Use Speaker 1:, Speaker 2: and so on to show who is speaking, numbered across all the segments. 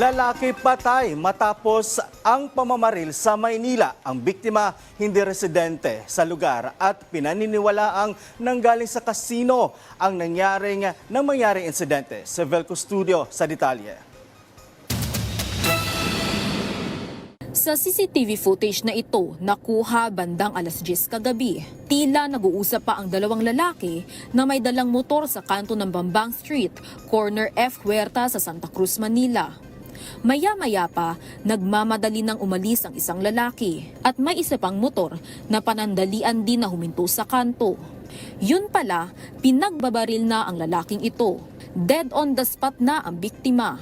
Speaker 1: Lalaki patay matapos ang pamamaril sa Maynila. Ang biktima hindi residente sa lugar at pinaniniwalaang nanggaling sa kasino ang nangyaring nang mangyaring insidente. Sa Velco Studio sa detalye.
Speaker 2: Sa CCTV footage na ito, nakuha bandang alas 10 kagabi. Tila nag-uusap pa ang dalawang lalaki na may dalang motor sa kanto ng Bambang Street, corner F. Huerta sa Santa Cruz, Manila. Maya-maya pa, nagmamadali nang umalis ang isang lalaki at may isa pang motor na panandalian din na huminto sa kanto. Yun pala, pinagbabaril na ang lalaking ito. Dead on the spot na ang biktima.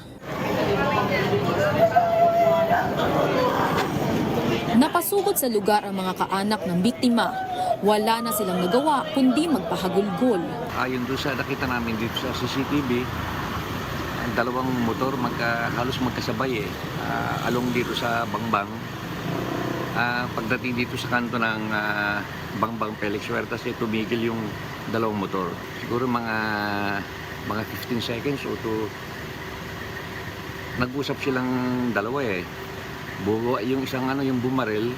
Speaker 2: Napasugod sa lugar ang mga kaanak ng biktima. Wala na silang nagawa kundi magpahagulgol.
Speaker 3: Ayon doon sa nakita namin dito sa CCTV, ang dalawang motor magka, halos magkasabay eh. Ah, along dito sa Bangbang. Ah, pagdating dito sa kanto ng ah, Bangbang Felix Huertas, eh, tumigil yung dalawang motor. Siguro mga mga 15 seconds o to nag-usap silang dalawa eh. Buo yung isang ano yung bumarel.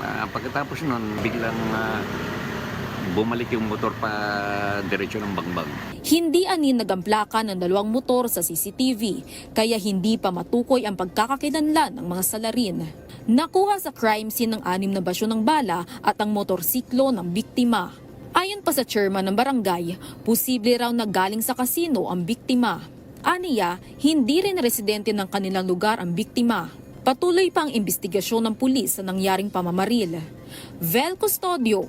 Speaker 3: Ah, pagkatapos nun, biglang ah, bumalik yung motor pa diretso ng bangbang.
Speaker 2: Hindi anin nagamplakan ng dalawang motor sa CCTV, kaya hindi pa matukoy ang pagkakakilanlan ng mga salarin. Nakuha sa crime scene ng anim na basyo ng bala at ang motorsiklo ng biktima. Ayon pa sa chairman ng barangay, posible raw na galing sa kasino ang biktima. Aniya, hindi rin residente ng kanilang lugar ang biktima. Patuloy pa ang investigasyon ng pulis sa nangyaring pamamaril. Vel Custodio,